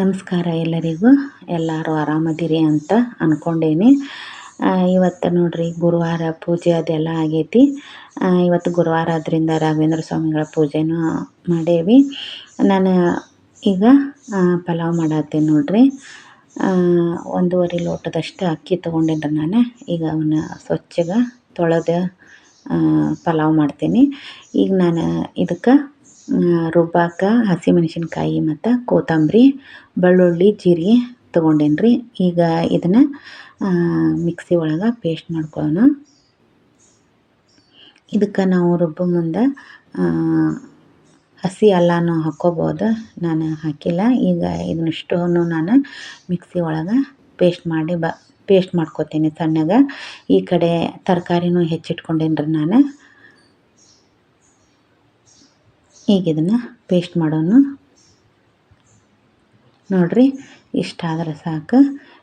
ನಮಸ್ಕಾರ ಎಲ್ಲರಿಗೂ. ಎಲ್ಲರೂ ಆರಾಮದಿರಿ ಅಂತ ಅಂದ್ಕೊಂಡೇನಿ ಇವತ್ತು ನೋಡಿರಿ ಗುರುವಾರ ಪೂಜೆ ಅದೆಲ್ಲ ಆಗೈತಿ. ಇವತ್ತು ಗುರುವಾರ ಆದ್ದರಿಂದ ರಾಘವೇಂದ್ರ ಸ್ವಾಮಿಗಳ ಪೂಜೆನೂ ಮಾಡೇವಿ. ನಾನು ಈಗ ಪಲಾವ್ ಮಾಡತ್ತೀನಿ ನೋಡಿರಿ. ಒಂದೂವರೆ ಲೋಟದಷ್ಟು ಅಕ್ಕಿ ತೊಗೊಂಡಿನ್ರಿ ನಾನು. ಈಗ ಅವನ್ನ ಸ್ವಚ್ಛಗೆ ತೊಳೆದು ಪಲಾವ್ ಮಾಡ್ತೀನಿ. ಈಗ ನಾನು ಇದಕ್ಕೆ ರುಬ್ಬಾಕ ಹಸಿಮೆಣಸಿನ್ಕಾಯಿ ಮತ್ತು ಕೊತ್ತಂಬರಿ, ಬೆಳ್ಳುಳ್ಳಿ, ಜೀರಿಗೆ ತೊಗೊಂಡೇನಿ ರೀ ಈಗ ಇದನ್ನು ಮಿಕ್ಸಿ ಒಳಗೆ ಪೇಸ್ಟ್ ಮಾಡ್ಕೊಳ್ಳೋಣ ಇದಕ್ಕೆ ನಾವು ರುಬ್ಬೋ ಮುಂದೆ ಹಸಿ ಅಲ್ಲಾನು ಹಾಕ್ಕೋಬೋದು ನಾನು ಹಾಕಿಲ್ಲ. ಈಗ ಇದನ್ನಿಷ್ಟನ್ನು ನಾನು ಮಿಕ್ಸಿ ಒಳಗೆ ಪೇಸ್ಟ್ ಮಾಡಿ ಬ, ಪೇಸ್ಟ್ ಮಾಡ್ಕೊತೀನಿ ಸಣ್ಣಗೆ. ಈ ಕಡೆ ತರಕಾರಿನೂ ಹೆಚ್ಚಿಟ್ಕೊಂಡೇನಿ ರೀ ನಾನು. ಈಗ ಇದನ್ನು ಪೇಸ್ಟ್ ಮಾಡೋಣ. ನೋಡಿರಿ ಇಷ್ಟಾದ್ರೆ ಸಾಕು.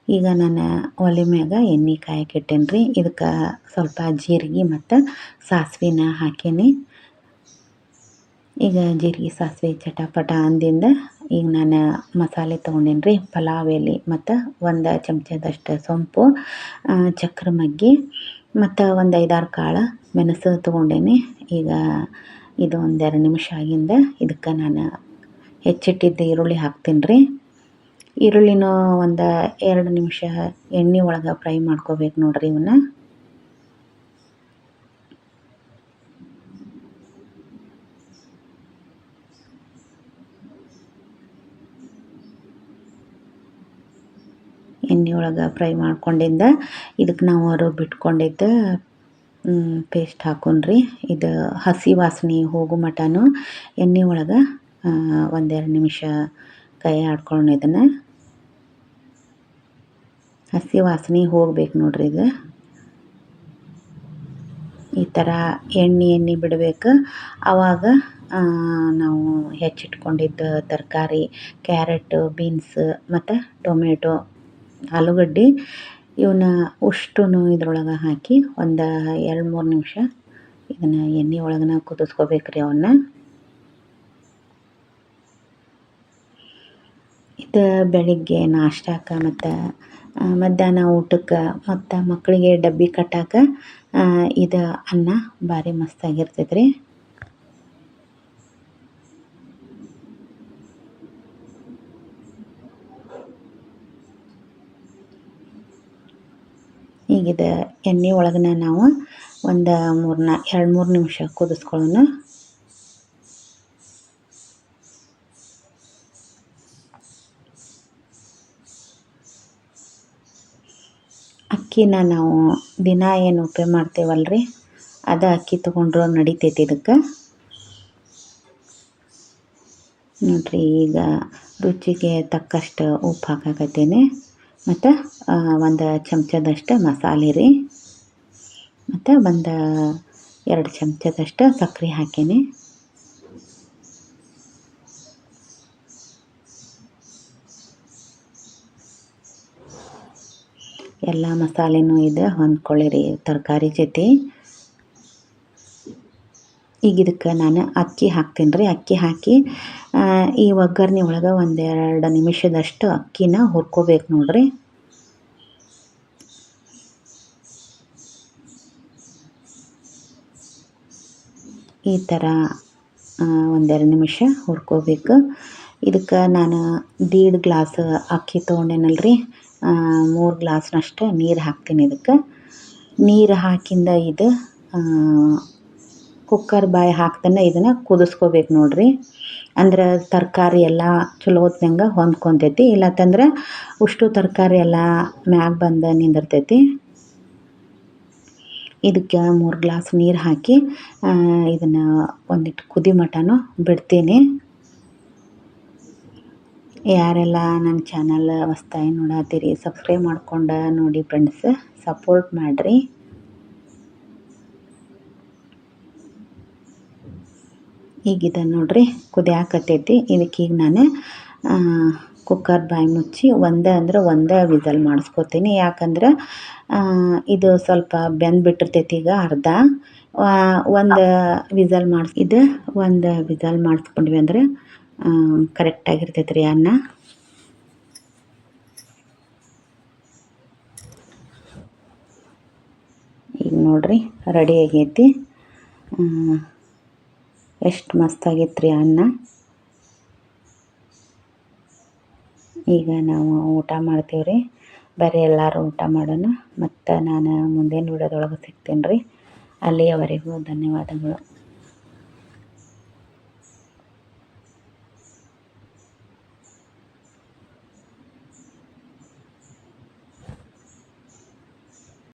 ಈಗ ನಾನು ಒಲೆ ಮ್ಯಾಗ ಎಣ್ಣೆ ಕಾಯಕ್ಕೆ ಇಟ್ಟೇನಿ ರೀ ಇದಕ್ಕೆ ಸ್ವಲ್ಪ ಜೀರಿಗೆ ಮತ್ತು ಸಾಸಿವೆನ ಹಾಕೇನಿ. ಈಗ ಜೀರಿಗೆ, ಸಾಸಿವೆ ಚಟಪಟ ಅಂದಿಂದ ಈಗ ನಾನು ಮಸಾಲೆ ತೊಗೊಂಡೇನಿ ರೀ ಪಲಾವ್ ಎಲೆ ಮತ್ತು ಒಂದು ಚಮಚದಷ್ಟು ಸೊಂಪು ಚಕ್ರ ಮಗ್ಗಿ ಮತ್ತು ಒಂದು ಐದಾರು ಕಾಳು ಮೆಣಸು ತೊಗೊಂಡೇನಿ. ಈಗ ಇದು ಒಂದು ಎರಡು ನಿಮಿಷ ಆಗಿಂದ ಇದಕ್ಕೆ ನಾನು ಹೆಚ್ಚಿಟ್ಟಿದ್ದ ಈರುಳ್ಳಿ ಹಾಕ್ತೀನಿ ರೀ. ಈರುಳ್ಳಿನೂ ಒಂದು ಎರಡು ನಿಮಿಷ ಎಣ್ಣೆ ಒಳಗೆ ಫ್ರೈ ಮಾಡ್ಕೋಬೇಕು ನೋಡ್ರಿ ಇವನ್ನ ಎಣ್ಣೆ ಒಳಗೆ ಫ್ರೈ ಮಾಡ್ಕೊಂಡಿಂದ ಇದಕ್ಕೆ ನಾವು ಬಿಟ್ಕೊಂಡಿದ್ದ ಪೇಸ್ಟ್ ಹಾಕೊಂಡ್ರಿ. ಇದು ಹಸಿ ವಾಸನೆ ಹೋಗೋ ಮಟನು ಎಣ್ಣೆ ಒಳಗೆ ಒಂದೆರಡು ನಿಮಿಷ ಕೈ ಆಡ್ಕೊಂಡು ಇದನ್ನು. ಹಸಿ ವಾಸನೆ ಹೋಗ್ಬೇಕು ನೋಡ್ರಿ ಇದು. ಈ ಥರ ಎಣ್ಣೆ ಎಣ್ಣೆ ಬಿಡಬೇಕು. ಆವಾಗ ನಾವು ಹೆಚ್ಚಿಟ್ಕೊಂಡಿದ್ದ ತರಕಾರಿ, ಕ್ಯಾರೆಟ್, ಬೀನ್ಸ್ ಮತ್ತು ಟೊಮೆಟೊ ಆಲೂಗಡ್ಡೆ ಇವನ್ನ ಉಷ್ಟುನು ಇದ್ರೊಳಗೆ ಹಾಕಿ ಒಂದು ಎರಡು ಮೂರು ನಿಮಿಷ ಇದನ್ನು ಎಣ್ಣೆ ಒಳಗನ ಕುದಿಸ್ಕೋಬೇಕು ಅವನ್ನ. ಇದು ಬೆಳಿಗ್ಗೆ ನಾಷ್ಟಾಕ ಮತ್ತು ಮಧ್ಯಾಹ್ನ ಊಟಕ್ಕೆ ಮತ್ತು ಮಕ್ಕಳಿಗೆ ಡಬ್ಬಿ ಕಟ್ಟಾಕ ಇದು ಅನ್ನ ಭಾರಿ ಮಸ್ತಾಗಿರ್ತೈತೆ ರೀ ಈಗಿದ ಎಣ್ಣೆ ಒಳಗನ ನಾವು ಒಂದು ಮೂರು ಎರಡು ಮೂರು ನಿಮಿಷ ಕುದಿಸ್ಕೊಳ್ಳೋಣ. ಅಕ್ಕಿನ ನಾವು ದಿನ ಏನು ಉಪಯೋಗ ಮಾಡ್ತೇವಲ್ರಿ? ಅದ ಅಕ್ಕಿ ತೊಗೊಂಡ್ರು ನಡಿತೈತಿ ಇದಕ್ಕೆ. ನೋಡಿರಿ, ಈಗ ರುಚಿಗೆ ತಕ್ಕಷ್ಟು ಉಪ್ಪು ಹಾಕಾಕತ್ತೀನಿ. ಮತ್ತು ಒಂದು ಚಮಚದಷ್ಟು ಮಸಾಲೆ ರೀ. ಮತ್ತು ಒಂದು ಎರಡು ಚಮಚದಷ್ಟು ಸಕ್ಕರೆ ಹಾಕೀನಿ. ಎಲ್ಲ ಮಸಾಲೆನೂ ಇದು ಹೊಂದ್ಕೊಳ್ಳಿರಿ ತರಕಾರಿ ಜೊತೆ. ಈಗ ಇದಕ್ಕೆ ನಾನು ಅಕ್ಕಿ ಹಾಕ್ತೀನಿ ರೀ. ಅಕ್ಕಿ ಹಾಕಿ ಈ ಒಗ್ಗರಣೆ ಒಳಗೆ ಒಂದೆರಡು ನಿಮಿಷದಷ್ಟು ಅಕ್ಕಿನ ಹುರ್ಕೋಬೇಕು ನೋಡಿರಿ. ಈ ಥರ ಒಂದೆರಡು ನಿಮಿಷ ಹುರ್ಕೋಬೇಕು. ಇದಕ್ಕೆ ನಾನು ದೀಡ್ ಗ್ಲಾಸ್ ಅಕ್ಕಿ ತೊಗೊಂಡೇನಲ್ರಿ ಮೂರು ಗ್ಲಾಸ್ನಷ್ಟು ನೀರು ಹಾಕ್ತೀನಿ ಇದಕ್ಕೆ. ನೀರು ಹಾಕಿಂದ ಇದು ಕುಕ್ಕರ್ ಬಾಯಿ ಹಾಕ್ತಾನೆ ಇದನ್ನು ಕುದಿಸ್ಕೋಬೇಕು ನೋಡ್ರಿ. ಅಂದ್ರೆ ತರಕಾರಿ ಎಲ್ಲ ಚಲೋ ಹೊತ್ನಂಗೆ ಹೊಂದ್ಕೊತೈತಿ. ಇಲ್ಲತ್ತಂದ್ರೆ ಉಷ್ಟು ತರಕಾರಿ ಎಲ್ಲ ಮ್ಯಾಗ ಬಂದು ನಿಂದಿರ್ತೈತಿ. ಇದಕ್ಕೆ ಮೂರು ಗ್ಲಾಸ್ ನೀರು ಹಾಕಿ ಇದನ್ನು ಒಂದಿಟ್ಟು ಕುದಿ ಮಟನು ಬಿಡ್ತೀನಿ. ಯಾರೆಲ್ಲ ನನ್ನ ಚಾನಲ್ ಹೊಸ್ತಾಗಿ ನೋಡತ್ತೀರಿ ಸಬ್ಸ್ಕ್ರೈಬ್ ಮಾಡ್ಕೊಂಡು ನೋಡಿ ಫ್ರೆಂಡ್ಸ್ ಸಪೋರ್ಟ್ ಮಾಡಿರಿ. ಈಗಿದೆ ನೋಡ್ರಿ ಕುದಿಯಾಕತ್ತೈತಿ ಇದಕ್ಕೆ ಈಗ ನಾನು ಕುಕ್ಕರ್ ಬಾಯಿ ಮುಚ್ಚಿ ಒಂದೇ ಅಂದ್ರೆ ಒಂದೇ ವಿಸಲ್ ಮಾಡಿಸ್ಕೋತೀನಿ. ಯಾಕಂದ್ರೆ ಇದು ಸ್ವಲ್ಪ ಬೆಂದ್ಬಿಟ್ಟಿರ್ತೈತಿ ಈಗ ಅರ್ಧ. ಒಂದು ವಿಸಲ್ ಮಾಡಿಸ್, ಇದು ಒಂದು ವಿಸಲ್ ಮಾಡಿಸ್ಕೊಂಡ್ವಿ ಅಂದ್ರೆ ಕರೆಕ್ಟಾಗಿರ್ತೈತೆ ರೀ ಅನ್ನ. ಈಗ ನೋಡ್ರಿ ರೆಡಿ ಆಗೈತಿ. ಎಷ್ಟು ಮಸ್ತ್ ಆಗೈತೆ ರೀ ಅನ್ನ. ಈಗ ನಾವು ಊಟ ಮಾಡ್ತೀವಿ ರೀ ಬರೀ ಎಲ್ಲರೂ ಊಟ ಮಾಡೋಣ. ಮತ್ತು ನಾನು ಮುಂದಿನ ವಿಡಿಯೋದೊಳಗೆ ಸಿಗ್ತೀನಿ ರೀ ಅಲ್ಲಿಯವರೆಗೂ ಧನ್ಯವಾದಗಳು.